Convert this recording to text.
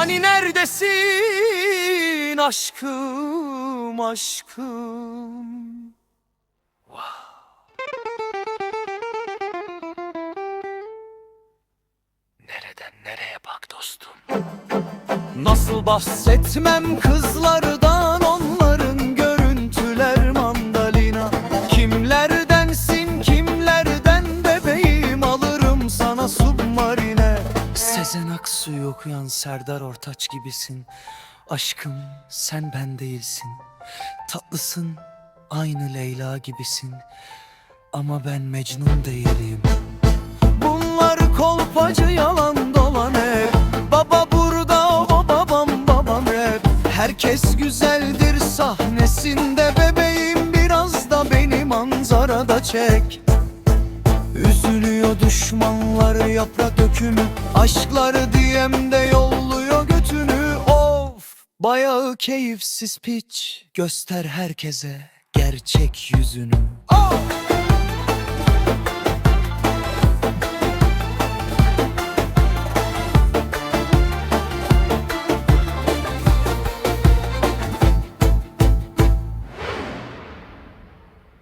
Hani neredesin aşkım aşkım. Nereden nereye bak dostum? Nasıl bahsetmem kızlardan? Sezen Aksu'yu okuyan Serdar Ortaç gibisin. Aşkım sen ben değilsin. Tatlısın aynı Leyla gibisin. Ama ben Mecnun değilim. Bunlar kolpacı yalan dolan hep. Baba burada o babam babam hep. Herkes güzeldir sahnesinde. Bebeğim Biraz da beni manzarada çek Üzülüyor düşmanlar yaprak dökümü Aşkları diyemde yolluyor götünü. Of! Bayağı keyifsiz piç Göster herkese gerçek yüzünü. Oh!